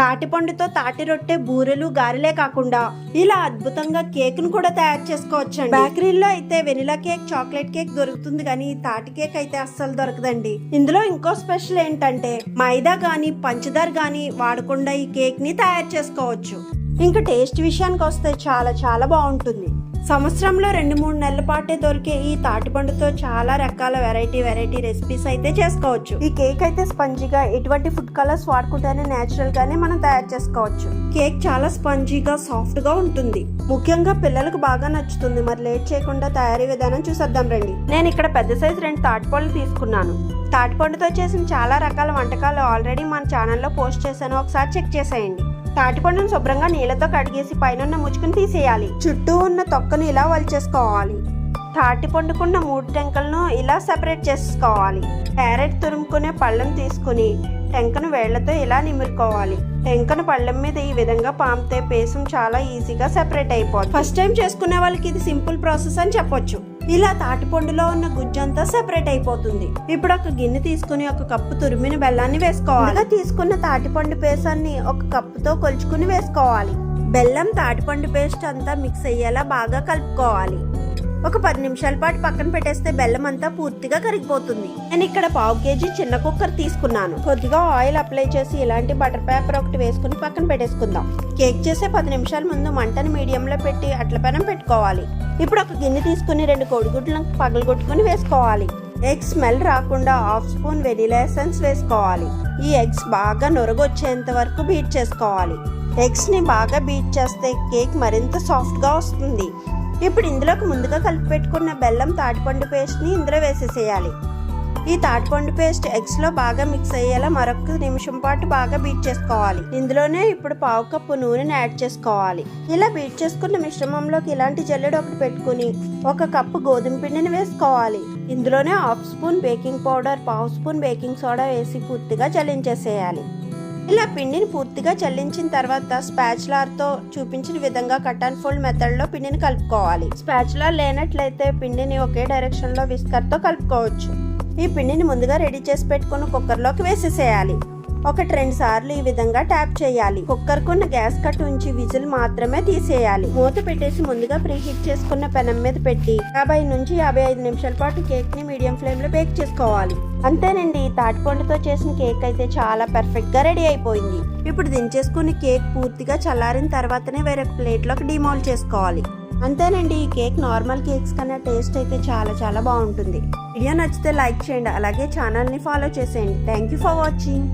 తాటిపండుతో తాటి రొట్టె బూరెలు గారెలే కాకుండా ఇలా అద్భుతంగా కేక్ను కూడా తయారు చేసుకోవచ్చు బేకరీలో అయితే వెనిలా కేక్ చాక్లెట్ కేక్ దొరుకుతుంది కానీ తాటి కేక్ అయితే అస్సలు దొరకదండి. ఇందులో ఇంకో స్పెషల్ ఏంటంటే మైదా గాని పంచదార గాని వాడకుండా ఈ కేక్ని తయారు చేసుకోవచ్చు. ఇంకా టేస్ట్ విషయానికి వస్తే చాలా చాలా బాగుంటుంది. సంవత్సరంలో రెండు మూడు నెలల పాటే దొరికే ఈ తాటిపండుతో చాలా రకాల వెరైటీ వెరైటీ రెసిపీస్ అయితే చేసుకోవచ్చు. ఈ కేక్ అయితే స్పంజీగా ఎటువంటి ఫుడ్ కలర్స్ వాడకుండానే నేచురల్ గానే మనం తయారు చేసుకోవచ్చు. కేక్ చాలా స్పంజీగా సాఫ్ట్గా ఉంటుంది. ముఖ్యంగా పిల్లలకు బాగా నచ్చుతుంది. మరి లేట్ చేయకుండా తయారీ విధానం చూసేద్దాం రండి. నేను ఇక్కడ పెద్ద సైజు రెండు తాటిపళ్ళు తీసుకున్నాను. తాటిపండుతో చేసిన చాలా రకాల వంటకాలు ఆల్రెడీ మన ఛానల్లో పోస్ట్ చేశాను. ఒకసారి చెక్ చేసేయండి. తాటిపండును శుభ్రంగా నీళ్ళతో కడిగేసి పైన ఉన్న ముచ్చుకుని తీసేయాలి. చుట్టూ ఉన్న తొక్కను ఇలా వలిచేసుకోవాలి. తాటి పండుకున్న మూడు టెంకలను ఇలా సెపరేట్ చేసుకోవాలి. క్యారెట్ తురుముకునే పళ్ళను తీసుకుని టెంకను వేళ్ళతో ఇలా నిమురుకోవాలి. టెంకను పళ్ళెం మీద ఈ విధంగా పామితే పేసం చాలా ఈజీగా సెపరేట్ అయిపోతుంది. ఫస్ట్ టైం చేసుకునే వాళ్ళకి ఇది సింపుల్ ప్రాసెస్ అని చెప్పొచ్చు. ఇలా తాటిపండులో ఉన్న గుజ్జంతా సెపరేట్ అయిపోతుంది. ఇప్పుడు ఒక గిన్నె తీసుకుని ఒక కప్పు తురిమిన బెల్లాన్ని వేసుకోవాలి. ఇలా తీసుకున్న తాటిపండు పేసాన్ని ఒక కప్పుతో కొలుచుకుని వేసుకోవాలి. బెల్లం తాటిపండు పేస్ట్ అంతా మిక్స్ అయ్యేలా బాగా కలుపుకోవాలి. ఒక పది నిమిషాల పాటు పక్కన పెట్టేస్తే బెల్లం అంతా పూర్తిగా కరిగిపోతుంది. నేను ఇక్కడ పావు కేజీ చిన్న కుక్కర్ తీసుకున్నాను. కొద్దిగా ఆయిల్ అప్లై చేసి ఇలాంటి బటర్ పేపర్ ఒకటి వేసుకుని పక్కన పెట్టేసుకుందాం. కేక్ చేసే పది నిమిషాల ముందు మంటను మీడియంలో పెట్టి అట్ల పెనం పెట్టుకోవాలి. ఇప్పుడు ఒక గిన్నె తీసుకుని రెండు కోడిగుడ్లను పగలగొట్టుకుని వేసుకోవాలి. ఎగ్ స్మెల్ రాకుండా హాఫ్ స్పూన్ వెనిలా ఎసెన్స్ వేసుకోవాలి. ఈ ఎగ్స్ బాగా నొరగొచ్చేంత వరకు బీట్ చేసుకోవాలి. ఎగ్స్ని బాగా బీట్ చేస్తే కేక్ మరింత సాఫ్ట్గా వస్తుంది. ఇప్పుడు ఇందులోకి ముందుగా కలిపి పెట్టుకున్న బెల్లం తాటిపండు పేస్ట్ని ఇందులో వేసేసేయాలి. ఈ తాటిపండు పేస్ట్ ఎగ్స్లో బాగా మిక్స్ అయ్యేలా మరొక నిమిషం పాటు బాగా బీట్ చేసుకోవాలి. ఇందులోనే ఇప్పుడు పావు కప్పు నూనెని యాడ్ చేసుకోవాలి. ఇలా బీట్ చేసుకున్న మిశ్రమంలోకి ఇలాంటి జల్లెడు ఒకటి పెట్టుకుని ఒక కప్పు గోధుమ పిండిని వేసుకోవాలి. ఇందులోనే హాఫ్ స్పూన్ బేకింగ్ పౌడర్ పావు స్పూన్ బేకింగ్ సోడా వేసి పూర్తిగా చల్లించేసేయాలి. ఇలా పిండిని పూర్తిగా చల్లించిన తర్వాత స్పాచులార్తో చూపించిన విధంగా కట్ అండ్ ఫోల్డ్ మెథడ్లో పిండిని కలుపుకోవాలి. స్పాచులార్ లేనట్లయితే పిండిని ఒకే డైరెక్షన్లో విస్కర్తో కలుపుకోవచ్చు. ఈ పిండిని ముందుగా రెడీ చేసి పెట్టుకుని కుక్కర్లోకి వేసేసేయాలి. ఒకటి రెండు సార్లు ఈ విధంగా ట్యాప్ చేయాలి. కుక్కర్ కున్న గ్యాస్ కట్ ఉంచి విజిల్ మాత్రమే తీసేయాలి. మూత పెట్టేసి ముందుగా ప్రీ హీట్ చేసుకున్న పెనం మీద పెట్టి యాభై నుంచి యాభై ఐదు నిమిషాల పాటు కేక్ని మీడియం ఫ్లేమ్లో బేక్ చేసుకోవాలి. అంతేనండి తాటిపండుతో చేసిన కేక్ అయితే చాలా పర్ఫెక్ట్గా రెడీ అయిపోయింది. ఇప్పుడు దించేసుకుని కేక్ పూర్తిగా చల్లారిన తర్వాతనే వేరే ప్లేట్లోకి డిమోల్డ్ చేసుకోవాలి. అంతేనండి ఈ కేక్ నార్మల్ కేక్స్ కన్నా టేస్ట్ అయితే చాలా చాలా బాగుంటుంది. వీడియో నచ్చితే లైక్ చేయండి అలాగే ఛానల్ని ఫాలో చేసేయండి. Thank you for watching